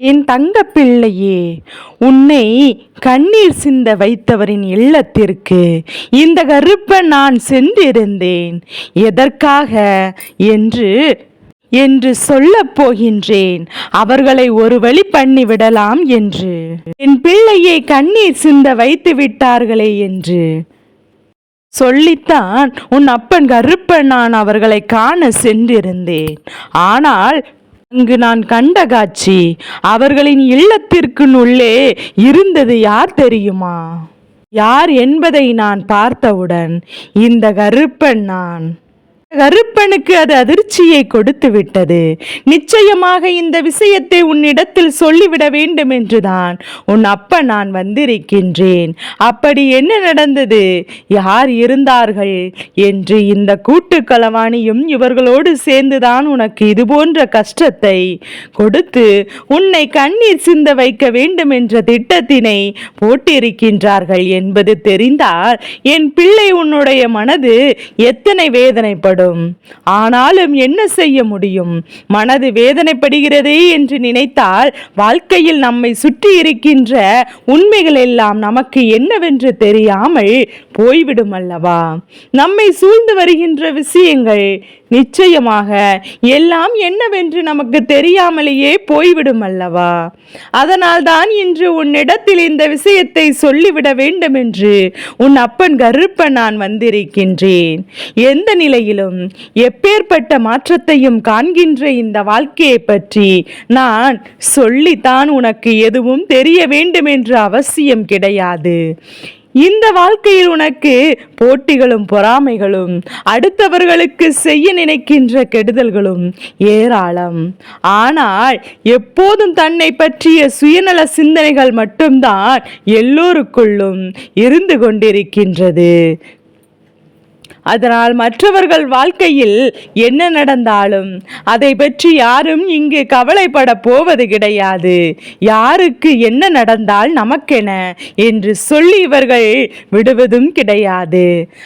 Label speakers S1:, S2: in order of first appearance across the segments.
S1: என் தங்க பிள்ளையே உன்னை கண்ணீர் சிந்த வைத்தவரின் இல்லத்திற்கு இந்த கருப்பன் நான் சென்றிருந்தேன். எதற்காக? என்று என்று சொல்லப் போகின்றேன். அவர்களை ஒரு வழி பண்ணி விடலாம் என்று. என் பிள்ளையை கண்ணீர் சிந்த வைத்து விட்டார்களே என்று. சொல்லித்தான் உன் அப்பன் கருப்பன் நான் அவர்களை காண சென்றிருந்தேன். ஆனால் அங்கு நான் கண்ட காட்சி அவர்களின் இல்லத்திற்கு உள்ளே இருந்தது யார் தெரியுமா? யார் என்பதை நான் பார்த்தவுடன் இந்த கருப்பன் நான். கருப்பனுக்கு அது அதிர்ச்சியை கொடுத்து விட்டது. நிச்சயமாக இந்த விஷயத்தை உன்னிடத்தில் சொல்லிவிட வேண்டும் என்றுதான். உன் அப்பா நான் வந்திருக்கின்றேன். அப்படி என்ன நடந்தது? யார் இருந்தார்கள்? என்று இந்த கூட்டு களவாணியும் இவர்களோடு சேர்ந்துதான் உனக்கு இது போன்ற கஷ்டத்தை கொடுத்து உன்னை கண்ணீர் சிந்த வைக்க வேண்டும் என்ற திட்டத்தினை போட்டிருக்கின்றார்கள் என்பது தெரிந்தால் என் பிள்ளை உன்னுடைய மனது எத்தனை வேதனைப்படும்? ஆனாலும் என்ன செய்ய முடியும்? மனது வேதனைப்படுகிறதே என்று நினைத்தால் வாழ்க்கையில் நம்மை சுற்றி இருக்கின்ற உண்மைகள் எல்லாம் நமக்கு என்னவென்று தெரியாமல் போய்விடும் அல்லவா? நம்மை சூழ்ந்து வருகின்ற விஷயங்கள் நிச்சயமாக எல்லாம் என்னவென்று நமக்கு தெரியாமலேயே போய்விடும் அல்லவா? அதனால்தான் இன்று உன்னிடத்தில் இந்த விஷயத்தை சொல்லிவிட வேண்டும் என்று உன் அப்பன் கருப்பன் நான் வந்திருக்கின்றேன். எந்த நிலையிலும் எப்பேற்பட்ட மாற்றத்தையும் காண்கின்ற இந்த வாழ்க்கையை பற்றி நான் சொல்லித்தான் உனக்கு எதுவும் தெரிய வேண்டும் என்று அவசியம் கிடையாது. இந்த வாழ்க்கையில் உனக்கு போட்டிகளும் பொறாமைகளும் அடுத்தவர்களுக்கு செய்ய நினைக்கின்ற கெடுதல்களும் ஏராளம். ஆனால் எப்போதும் தன்னை பற்றிய சுயநல சிந்தனைகள் மட்டும்தான் எல்லோருக்குள்ளும் இருந்து கொண்டிருக்கின்றது. அதனால் மற்றவர்கள் வாழ்க்கையில் என்ன நடந்தாலும் அதை பற்றி யாரும் இங்கு கவலைப்பட போவது கிடையாது. யாருக்கு என்ன நடந்தால் நமக்கென என்று சொல்லி இவர்கள் விடுவதும் கிடையாது.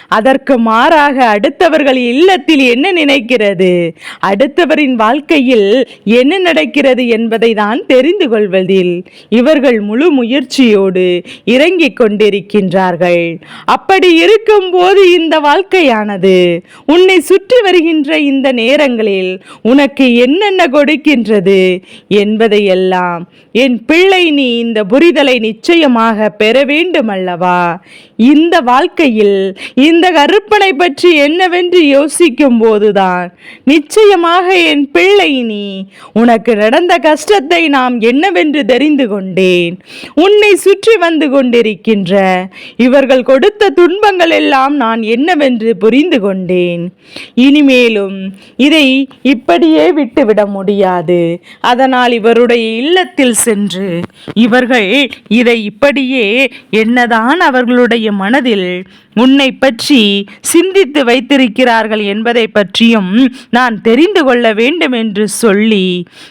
S1: அதற்கு மாறாக அடுத்தவர்கள் இல்லத்தில் என்ன நினைக்கிறது? அடுத்தவரின் வாழ்க்கையில் என்ன நடக்கிறது என்பதை தான் தெரிந்து கொள்வதில் இவர்கள் முழு முயற்சியோடு இறங்கிக் கொண்டிருக்கின்றார்கள். அப்படி இருக்கும்போது இந்த வாழ்க்கை வாழ்க்கையானது உன்னை சுற்றி வருகின்ற இந்த நேரங்களில் உனக்கு என்னென்ன கொடுக்கின்றது என்பதையெல்லாம் என் பிள்ளை நீ இந்த புரிதலை நிச்சயமாக பெற வேண்டும் அல்லவா இந்த வாழ்க்கையில் இந்த கருப்பனை பற்றி என்னவென்று யோசிக்கும் போதுதான் நிச்சயமாக என் பிள்ளை நீ உனக்கு நடந்த கஷ்டத்தை நாம் என்னவென்று தெரிந்து கொண்டேன். உன்னை சுற்றி வந்து கொண்டிருக்கின்ற இவர்கள் கொடுத்த துன்பங்கள் எல்லாம் நான் என்னவென்று புரிந்து கொண்டேன் இனிமேலும் இதை இப்படியே விட்டுவிட முடியாது. அதனால் இவருடைய இல்லத்தில் சென்று இவர்கள் இதை இப்படியே என்னதான் அவர்களுடைய மனதில் உன்னை பற்றி சிந்தித்து வைத்திருக்கிறார்கள் என்பதை பற்றியும் நான் தெரிந்து கொள்ள வேண்டும் என்று சொல்லி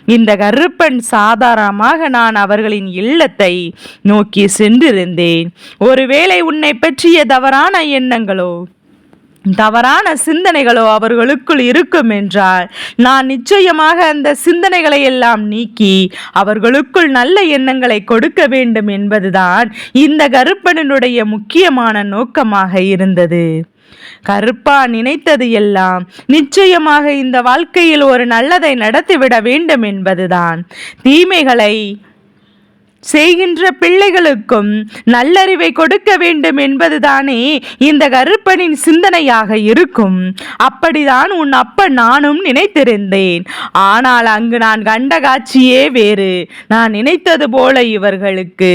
S1: இந்த கருப்பன் சாதாரணமாக நான் அவர்களின் இல்லத்தை நோக்கி சென்றிருந்தேன். ஒருவேளை உன்னை பற்றிய தவறான எண்ணங்களோ? தவறான சிந்தனைகளோ அவர்களுக்குள் இருக்கும் என்றால் நான் நிச்சயமாக அந்த சிந்தனைகளை எல்லாம் நீக்கி அவர்களுக்குள் நல்ல எண்ணங்களை கொடுக்க வேண்டும் என்பதுதான் இந்த கருப்பனினுடைய முக்கியமான நோக்கமாக இருந்தது. கருப்பா நினைத்தது எல்லாம் நிச்சயமாக இந்த வாழ்க்கையில் ஒரு நல்லதை நடத்திவிட வேண்டும் என்பதுதான். தீமைகளை செய்கின்ற பிள்ளைகளுக்கும் நல்லறிவை கொடுக்க வேண்டும் என்பதுதானே இந்த கருப்பனின் சிந்தனையாக இருக்கும். அப்படிதான் உன் அப்ப நானும் நினைத்திருந்தேன். ஆனால் அங்கு நான் கண்ட காட்சியே வேறு. நான் நினைத்தது போல இவர்களுக்கு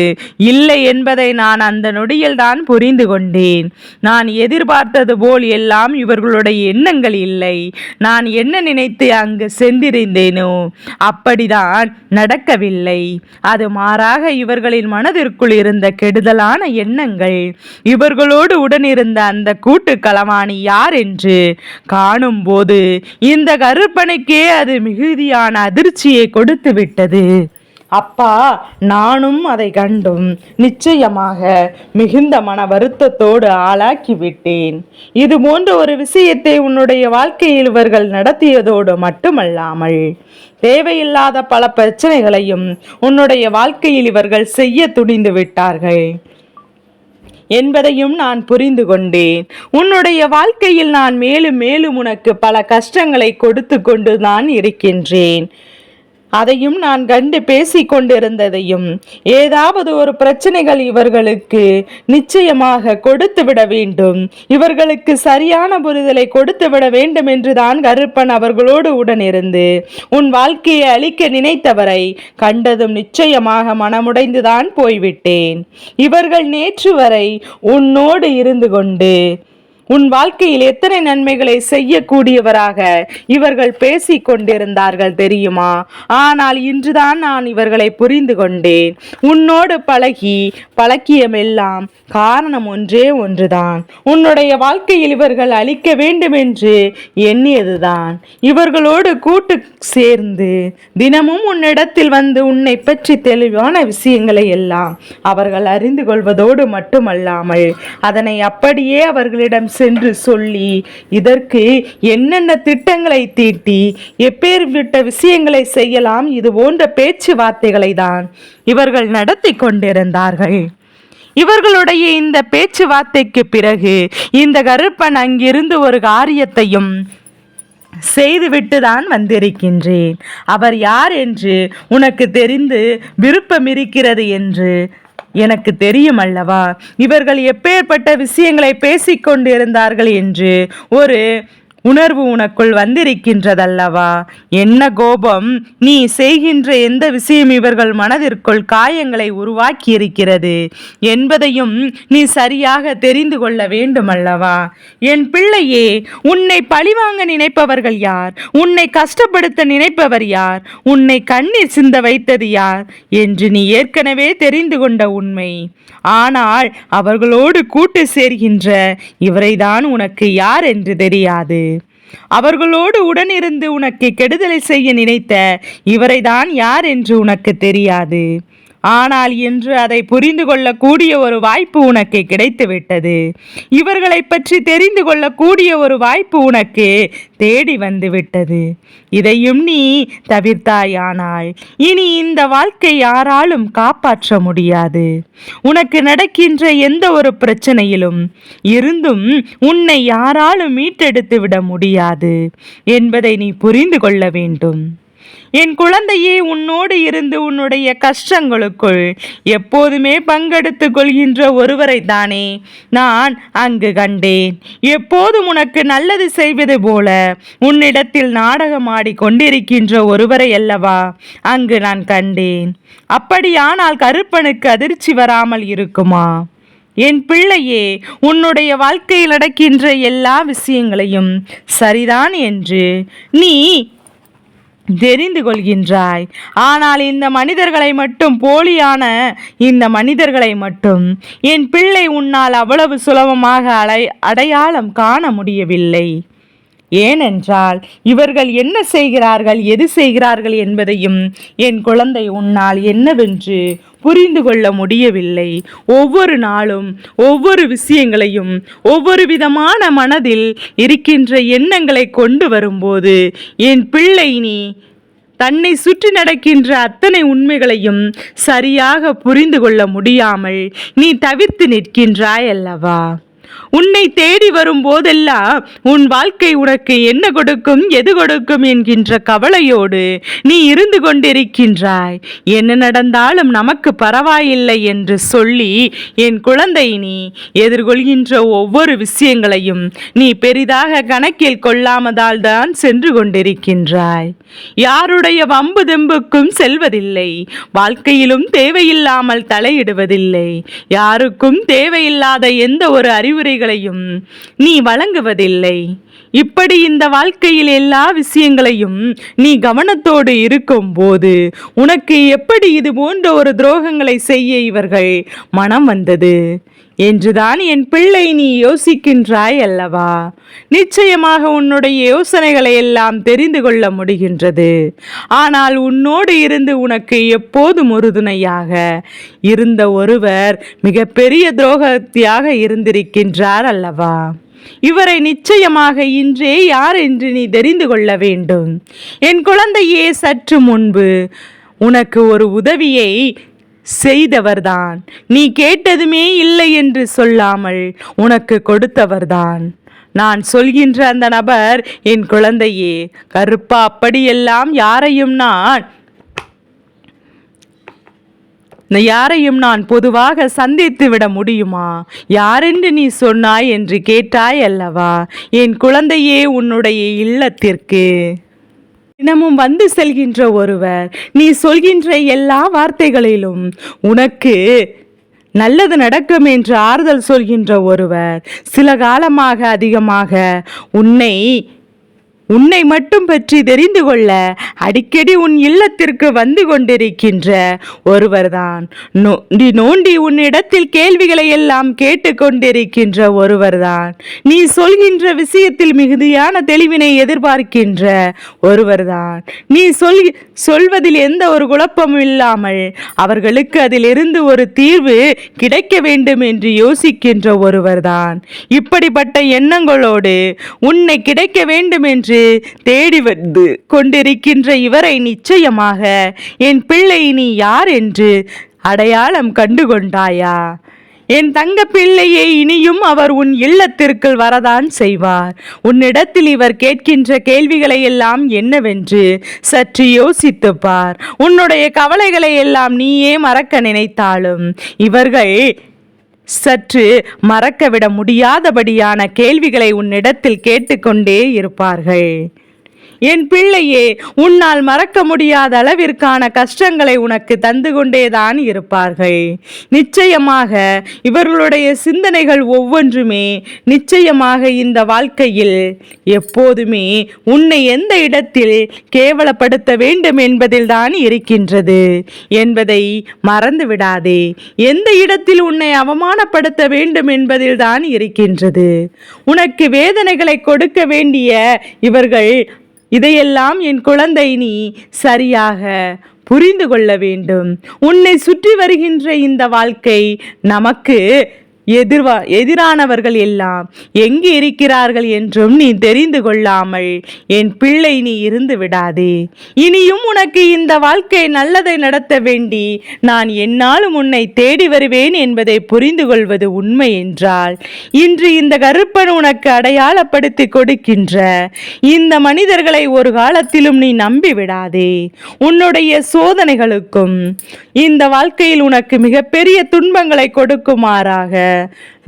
S1: இல்லை என்பதை நான் அந்த நொடியில் தான் புரிந்து கொண்டேன். நான் எதிர்பார்த்தது போல் எல்லாம் இவர்களுடைய எண்ணங்கள் இல்லை. நான் என்ன நினைத்து அங்கு சென்றிருந்தேனோ அப்படிதான் நடக்கவில்லை. அது மாறாக இவர்களின் மனதிற்குள் இருந்த கெடுதலான எண்ணங்கள் இவர்களோடு உடனிருந்த அந்த கூட்டு களவாணி யார் என்று காணும்போது இந்த கருப்பனுக்கே அது மிகுதியான அதிர்ச்சியை கொடுத்து விட்டது அப்பா நானும் அதை கண்டும் நிச்சயமாக மிகுந்த மன வருத்தத்தோடு ஆளாக்கி விட்டேன் இது போன்ற ஒரு விஷயத்தை உன்னுடைய வாழ்க்கையில் இவர்கள் நடத்தியதோடு மட்டுமல்லாமல் தேவையில்லாத பல பிரச்சனைகளையும் உன்னுடைய வாழ்க்கையில் இவர்கள் செய்ய துணிந்து விட்டார்கள். என்பதையும் நான் புரிந்து கொண்டேன். உன்னுடைய வாழ்க்கையில் நான் மேலும் மேலும் உனக்கு பல கஷ்டங்களை கொடுத்து கொண்டு தான் இருக்கின்றேன். அதையும் நான் கண்டு பேசிக் கொண்டிருந்ததையும் ஏதாவது ஒரு பிரச்சனைகள் இவர்களுக்கு நிச்சயமாக கொடுத்து விட வேண்டும். இவர்களுக்கு சரியான புரிதலை கொடுத்து விட வேண்டும் என்றுதான் கருப்பன் அவர்களோடு உடனிருந்து உன் வாழ்க்கையை அழிக்க நினைத்தவரை கண்டதும் நிச்சயமாக மனமுடைந்துதான் போய்விட்டேன். இவர்கள் நேற்று வரை உன்னோடு இருந்து கொண்டு உன் வாழ்க்கையில் எத்தனை நன்மைகளை செய்யக்கூடியவராக இவர்கள் பேசிக் கொண்டிருந்தார்கள் தெரியுமா? ஆனால் இன்றுதான் நான் இவர்களை புரிந்து கொண்டேன். உன்னோடு பழகி பழக்கியமெல்லாம் காரணம் ஒன்றே ஒன்றுதான். உன்னுடைய வாழ்க்கையில் இவர்கள் அழிக்க வேண்டும் என்று எண்ணியதுதான். இவர்களோடு கூட்டு சேர்ந்து தினமும் உன்னிடத்தில் வந்து உன்னை பற்றி தெளிவான விஷயங்களை எல்லாம் அவர்கள் அறிந்து கொள்வதோடு மட்டுமல்லாமல் அதனை அப்படியே அவர்களிடம் சென்று சொல்லி இதற்கு என்னென்ன திட்டங்களை தீட்டி எப்பேற்பட்ட விஷயங்களை செய்யலாம் இது போன்ற பேச்சுவார்த்தைகளை தான் இவர்கள் நடத்தி கொண்டிருந்தார்கள். இவர்களுடைய இந்த பேச்சுவார்த்தைக்கு பிறகு இந்த கருப்பன் அங்கிருந்து ஒரு காரியத்தையும் செய்துவிட்டு தான் வந்திருக்கின்றேன். அவர் யார் என்று உனக்கு தெரிந்து விருப்பம் இருக்கிறது என்று எனக்கு தெரியும் அல்லவா இவர்கள் எப்பேற்பட்ட விஷயங்களை பேசிக்கொண்டிருந்தார்கள் என்று ஒரு உணர்வு உனக்குள் வந்திருக்கின்றதல்லவா? என்ன கோபம்? நீ செய்கின்ற எந்த விஷயம் இவர்கள் மனதிற்குள் காயங்களை உருவாக்கி இருக்கிறது என்பதையும் நீ சரியாக தெரிந்து கொள்ள வேண்டுமல்லவா? என் பிள்ளையே உன்னை பழிவாங்க நினைப்பவர்கள் யார்? உன்னை கஷ்டப்படுத்த நினைப்பவர் யார்? உன்னை கண்ணீர் சிந்த வைத்தது யார்? என்று நீ ஏற்கனவே தெரிந்து கொண்ட உண்மை. ஆனால் அவர்களோடு கூட்டு சேர்கின்ற இவரைதான் உனக்கு யார் என்று தெரியாது. அவர்களோடு உடனிருந்து உனக்கு கெடுதலை செய்ய நினைத்த இவரைதான் யார் என்று உனக்கு தெரியாது. ஆனால் இன்று அதை புரிந்து கொள்ளக்கூடிய ஒரு வாய்ப்பு உனக்கு கிடைத்துவிட்டது. இவர்களை பற்றி தெரிந்து கொள்ளக்கூடிய ஒரு வாய்ப்பு உனக்கு தேடி வந்து விட்டது இதையும் நீ தவிர்த்தாயானாய் இனி இந்த வாழ்க்கை யாராலும் காப்பாற்ற முடியாது. உனக்கு நடக்கின்ற எந்த ஒரு பிரச்சனையிலும் இருந்தும் உன்னை யாராலும் மீட்டெடுத்து விட முடியாது என்பதை நீ புரிந்து கொள்ள வேண்டும். என் குழந்தையே உன்னோடு இருந்து உன்னுடைய கஷ்டங்களுக்குள் எப்போதுமே பங்கெடுத்து கொள்கின்ற ஒருவரை தானே நான் அங்கு கண்டேன். எப்போதும் உனக்கு நல்லது செய்வது போல உன்னிடத்தில் நாடகமாடி கொண்டிருக்கின்ற ஒருவரை அல்லவா? அங்கு நான் கண்டேன். அப்படியானால் கருப்பனுக்கு அதிர்ச்சி வராமல் இருக்குமா? என் பிள்ளையே உன்னுடைய வாழ்க்கையில் நடக்கின்ற எல்லா விஷயங்களையும் சரிதான் என்று நீ தெரிந்து கொள்கின்றாய். ஆனால் இந்த மனிதர்களை மட்டும் போலியான இந்த மனிதர்களை மட்டும் என் பிள்ளை உன்னால் அவ்வளவு சுலபமாக அடை அடையாளம் காண முடியவில்லை. ஏனென்றால் இவர்கள் என்ன செய்கிறார்கள் எது செய்கிறார்கள் என்பதையும் என் குழந்தை உன்னால் என்னவென்று புரிந்து கொள்ள முடியவில்லை. ஒவ்வொரு நாளும் ஒவ்வொரு விஷயங்களையும் ஒவ்வொரு விதமான மனதில் இருக்கின்ற எண்ணங்களை கொண்டு வரும்போது என் பிள்ளை நீ தன்னை சுற்றி நடக்கின்ற அத்தனை உண்மைகளையும் சரியாக புரிந்து கொள்ள முடியாமல் நீ தவிர்த்து நிற்கின்றாய் அல்லவா? உன்னை தேடி வரும் போதெல்லாம் உன் வாழ்க்கை உனக்கு என்ன கொடுக்கும் எது கொடுக்கும் என்கின்ற கவலையோடு நீ இருந்து கொண்டிருக்கின்றாய். என்ன நடந்தாலும் நமக்கு பரவாயில்லை என்று சொல்லி என் குழந்தை நீ எதிர்கொள்கின்ற ஒவ்வொரு விஷயங்களையும் நீ பெரிதாக கணக்கில் கொள்ளாமதால் தான் சென்று கொண்டிருக்கின்றாய். யாருடைய வம்பு தெம்புக்கும் செல்வதில்லை வாழ்க்கையிலும் தேவையில்லாமல் தலையிடுவதில்லை. யாருக்கும் தேவையில்லாத எந்த ஒரு அறிவுரைகளையும் நீ வழங்குவதில்லை. இப்படி இந்த வாழ்க்கையில் எல்லா விஷயங்களையும் நீ கவனத்தோடு இருக்கும் போது உனக்கு எப்படி இது போன்ற ஒரு துரோகங்களை செய்ய இவர்கள் மனம் வந்தது? என்றுதான் என் பிள்ளை நீ யோசிக்கின்றாய் அல்லவா? நிச்சயமாக உன்னுடைய யோசனைகளை எல்லாம் தெரிந்து கொள்ள முடிகின்றது. ஆனால் உன்னோடு இருந்து உனக்கு எப்போதும் உறுதுணையாக இருந்த ஒருவர் மிகப்பெரிய துரோகத்தியாக இருந்திருக்கின்றார் அல்லவா? இவரை நிச்சயமாக இன்றே யார் என்று நீ தெரிந்து கொள்ள வேண்டும். என் குழந்தையே சற்று முன்பு உனக்கு ஒரு உதவியை செய்தவர்தான். நீ கேட்டதுமே இல்லை என்று சொல்லாமல் உனக்கு கொடுத்தவர்தான். நான் சொல்கின்ற அந்த நபர் என் குழந்தையே கருப்பா அப்படியெல்லாம் யாரையும் நான் யாரையும் நான் பொதுவாக சந்தித்து விட முடியுமா? யாரென்று நீ சொன்னாய் என்று கேட்டாய் அல்லவா? என் குழந்தையே உன்னுடைய இல்லத்திற்கு. தினமும் வந்து செல்கின்ற ஒருவர் நீ சொல்கின்ற எல்லா வார்த்தைகளிலும் உனக்கு நல்லது நடக்கும் என்று ஆறுதல் சொல்கின்ற ஒருவர் சில காலமாக அதிகமாக உன்னை உன்னை மட்டும் பற்றி தெரிந்து கொள்ள அடிக்கடி உன் இல்லத்திற்கு வந்து கொண்டிருக்கின்ற ஒருவர்தான். நோண்டி நோண்டி உன்னிடத்தில் கேள்விகளை எல்லாம் கேட்டுக்கொண்டிருக்கின்ற ஒருவர்தான். நீ சொல்கின்ற விஷயத்தில் மிகுதியான தெளிவினை எதிர்பார்க்கின்ற ஒருவர்தான். நீ சொல் சொல்வதில் எந்த ஒரு குழப்பமும் இல்லாமல் அவர்களுக்கு அதிலிருந்து ஒரு தீர்வு கிடைக்க வேண்டும் என்று யோசிக்கின்ற ஒருவர்தான். இப்படிப்பட்ட எண்ணங்களோடு உன்னை கிடைக்க வேண்டும் என்று தேடி வந்து கொண்டிருக்கின்ற இவரை நிச்சயமாக என் பிள்ளை நீ யார் என்று அடையாளம் கண்டு கொண்டாயா என் தங்க பிள்ளையை இனியும் அவர் உன் இல்லத்திற்குள் வரதான் செய்வார். உன்னிடத்தில் இவர் கேட்கின்ற கேள்விகளை எல்லாம் என்னவென்று சற்று யோசித்துப்பார் உன்னுடைய கவலைகளை எல்லாம் நீயே மறக்க நினைத்தாலும் இவர்கள் சற்று மறக்கவிட முடியாதபடியான கேள்விகளை உன்னிடத்தில் கேட்டுக்கொண்டே இருப்பார்கள். என் பிள்ளையே உன்னால் மறக்க முடியாத அளவிற்கான கஷ்டங்களை உனக்கு தந்து கொண்டேதான் இருப்பார்கள். நிச்சயமாக இவர்களுடைய சிந்தனைகள் ஒவ்வொன்றுமே நிச்சயமாக இந்த வாழ்க்கையில் எப்போதுமே உன்னை எந்த இடத்தில் கேவலப்படுத்த வேண்டும் என்பதில்தான் இருக்கின்றது என்பதை மறந்து விடாதே. எந்த இடத்தில் உன்னை அவமானப்படுத்த வேண்டும் என்பதில்தான் இருக்கின்றது. உனக்கு வேதனைகளை கொடுக்க வேண்டிய இவர்கள் இதையெல்லாம் என் குழந்தை நீ சரியாக புரிந்து கொள்ள வேண்டும். உன்னை சுற்றி வருகின்ற இந்த வாழ்க்கை நமக்கு எதிர்வா எதிரானவர்கள் எல்லாம் எங்கு இருக்கிறார்கள் என்றும் நீ தெரிந்து கொள்ளாமல் என் பிள்ளை நீ இருந்து விடாதே. இனியும் உனக்கு இந்த வாழ்க்கை நல்லதை நடத்த வேண்டி நான் என்னாலும் உன்னை தேடி வருவேன் என்பதை புரிந்து கொள்வது உண்மை என்றால் இன்று இந்த கருப்பன் உனக்கு அடையாளப்படுத்தி கொடுக்கின்ற இந்த மனிதர்களை ஒரு காலத்திலும் நீ நம்பி விடாதே. உன்னுடைய சோதனைகளுக்கும் இந்த வாழ்க்கையில் உனக்கு மிகப்பெரிய துன்பங்களை கொடுக்குமாறாக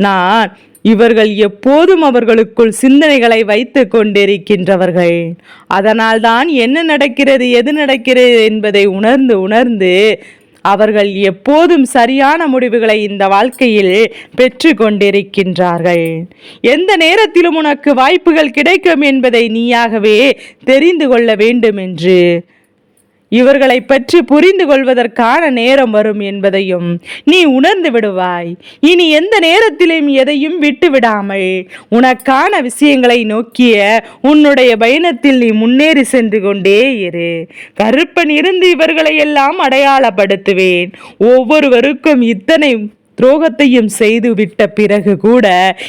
S1: நான் இவர்கள் எப்போதும் அவர்களுக்குள் சிந்தனைகளை வைத்து கொண்டிருக்கின்றவர்கள். அதனால்தான் என்ன நடக்கிறது எது நடக்கிறது என்பதை உணர்ந்து உணர்ந்து அவர்கள் எப்போதும் சரியான முடிவுகளை இந்த வாழ்க்கையில் பெற்று கொண்டிருக்கின்றார்கள். எந்த நேரத்திலும் உனக்கு வாய்ப்புகள் கிடைக்கும் என்பதை நீயாகவே தெரிந்து கொள்ள வேண்டும் என்று இவர்களை பற்றி புரிந்து கொள்வதற்கான நேரம் வரும் என்பதையும் நீ உணர்ந்து விடுவாய். இனி எந்த நேரத்திலும் எதையும் விட்டு விடாமல் உனக்கான விஷயங்களை நோக்கிய உன்னுடைய பயணத்தில் நீ முன்னேறி சென்று கொண்டே இரு. கருப்பன் இருந்து இவர்களை எல்லாம் அடையாளப்படுத்துவேன். ஒவ்வொருவருக்கும் இத்தனை துரோகத்தையும் செய்து விட்ட பிறகு கூட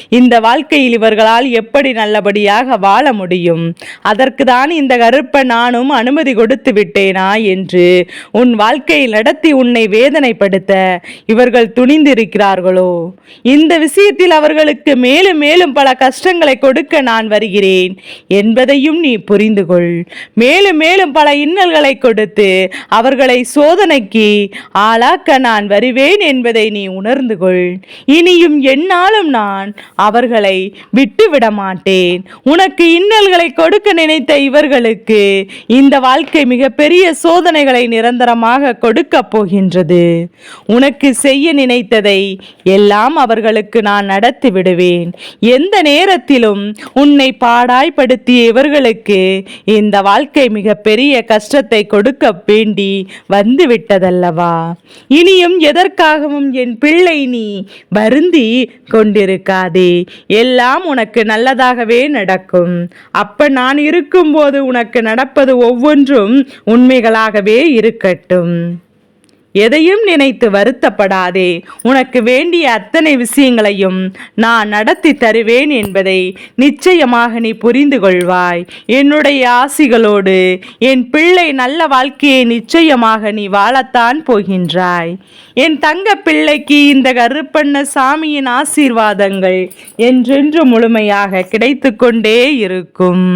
S1: இந்த வாழ்க்கையில் இவர்களால் எப்படி நல்லபடியாக வாழ முடியும்? அதற்கு தான் இந்த கருப்ப நானும் அனுமதி கொடுத்து விட்டேனா என்று உன் வாழ்க்கையில் நடத்தி உன்னை வேதனைப்படுத்த இவர்கள் துணிந்திருக்கிறார்களோ? இந்த விஷயத்தில் அவர்களுக்கு மேலும் மேலும் பல கஷ்டங்களை கொடுக்க நான் வருகிறேன். என்பதையும் நீ புரிந்து கொள் மேலும் மேலும் பல இன்னல்களை கொடுத்து அவர்களை சோதனைக்கு ஆளாக்க நான் வருவேன் என்பதை நீ உணர் உணர்ந்து கொள் இனியும் என்னாலும் நான் அவர்களை விட்டுவிட மாட்டேன் உனக்கு இன்னல்களை கொடுக்க நினைத்த இவர்களுக்கு இந்த வாழ்க்கை மிகப்பெரிய சோதனைகளை நிரந்தரமாக கொடுக்க போகின்றது. உனக்கு செய்ய நினைத்ததை எல்லாம் அவர்களுக்கு நான் நடத்தி விடுவேன். எந்த நேரத்திலும் உன்னை பாடாய்படுத்திய இவர்களுக்கு இந்த வாழ்க்கை மிகப்பெரிய கஷ்டத்தை கொடுக்க வேண்டி வந்துவிட்டதல்லவா? இனியும் எதற்காகவும் என் பிள்ளை பிள்ளை நீ வருந்தி கொண்டிருக்காதே. எல்லாம் உனக்கு நல்லதாகவே நடக்கும். அப்ப நான் இருக்கும்போது உனக்கு நடப்பது ஒவ்வொன்றும் உண்மைகளாகவே இருக்கட்டும். எதையும் நினைத்து வருத்தப்படாதே. உனக்கு வேண்டிய அத்தனை விஷயங்களையும் நான் நடத்தி தருவேன் என்பதை நிச்சயமாக நீ புரிந்து கொள்வாய். என்னுடைய ஆசிகளோடு என் பிள்ளை நல்ல வாழ்க்கையை நிச்சயமாக நீ வாழத்தான் போகின்றாய். என் தங்க பிள்ளைக்கு இந்த கருப்பண்ண சாமியின் ஆசீர்வாதங்கள் என்றென்று முழுமையாக கிடைத்து கொண்டே இருக்கும்.